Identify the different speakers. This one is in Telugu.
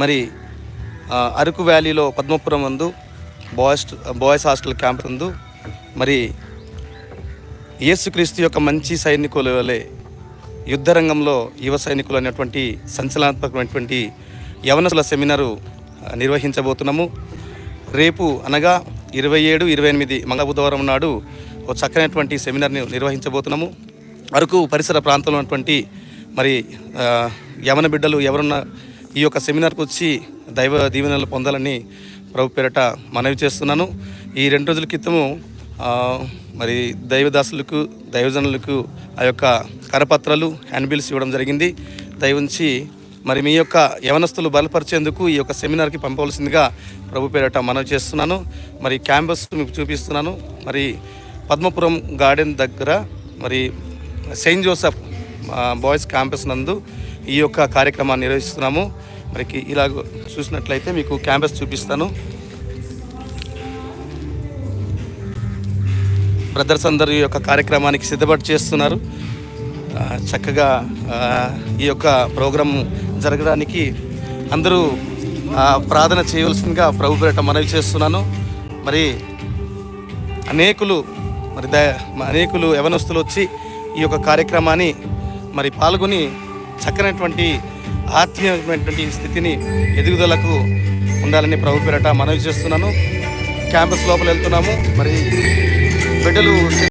Speaker 1: మరి అరకు వ్యాలీలో పద్మపురం నందు బాయ్స్ బాయ్స్ హాస్టల్ క్యాంప్ నందు మరి యేసుక్రీస్తు యొక్క మంచి సైనికుల వలె యుద్ధ రంగంలో యువ సైనికులు అనేటువంటి సంచలనాత్మకమైనటువంటి యవనసుల సెమినారు నిర్వహించబోతున్నాము. రేపు అనగా ఇరవై ఏడు ఇరవై ఎనిమిది మంగళ బుధవారం నాడు ఒక చక్కనటువంటి సెమినార్ని నిర్వహించబోతున్నాము. అరకు పరిసర ప్రాంతంలో ఉన్నటువంటి మరి యవన బిడ్డలు ఎవరున్నా ఈ యొక్క సెమినార్కి వచ్చి దైవ దీవెనలు పొందాలని ప్రభు పేరట మనవి చేస్తున్నాను. ఈ రెండు రోజుల క్రితము మరి దైవదాసులకు దైవజనులకు ఆ యొక్క కరపత్రాలు హ్యాండ్బిల్స్ ఇవ్వడం జరిగింది. దయవుంచి మరి మీ యొక్క యవనస్తులు బలపరిచేందుకు ఈ యొక్క సెమినార్కి పంపవలసిందిగా ప్రభు పేరట మనవి చేస్తున్నాను. మరి క్యాంపస్ మీకు చూపిస్తున్నాను. మరి పద్మపురం గార్డెన్ దగ్గర మరి సెయింట్ జోసఫ్ బాయ్స్ క్యాంపస్ నందు ఈ యొక్క కార్యక్రమాన్ని నిర్వహిస్తున్నాము. మరికి ఇలా చూసినట్లయితే మీకు క్యాంపస్ చూపిస్తాను. బ్రదర్స్ అందరూ ఈ యొక్క కార్యక్రమానికి సిద్ధపడి చేస్తున్నారు. చక్కగా ఈ యొక్క ప్రోగ్రాం జరగడానికి అందరూ ప్రార్థన చేయవలసిందిగా ప్రభు పేరట మనవి చేస్తున్నాను. మరి అనేకులు మరి ద అనేకులు యవనస్తులు వచ్చి ఈ యొక్క కార్యక్రమాన్ని మరి పాల్గొని చక్కనటువంటి ఆత్మీయమైనటువంటి స్థితిని ఎదుగుదలకు ఉండాలని ప్రభు పేరట మనవి చేస్తున్నాను. క్యాంపస్ లోపల వెళ్తున్నాము. మరి బిడ్డలు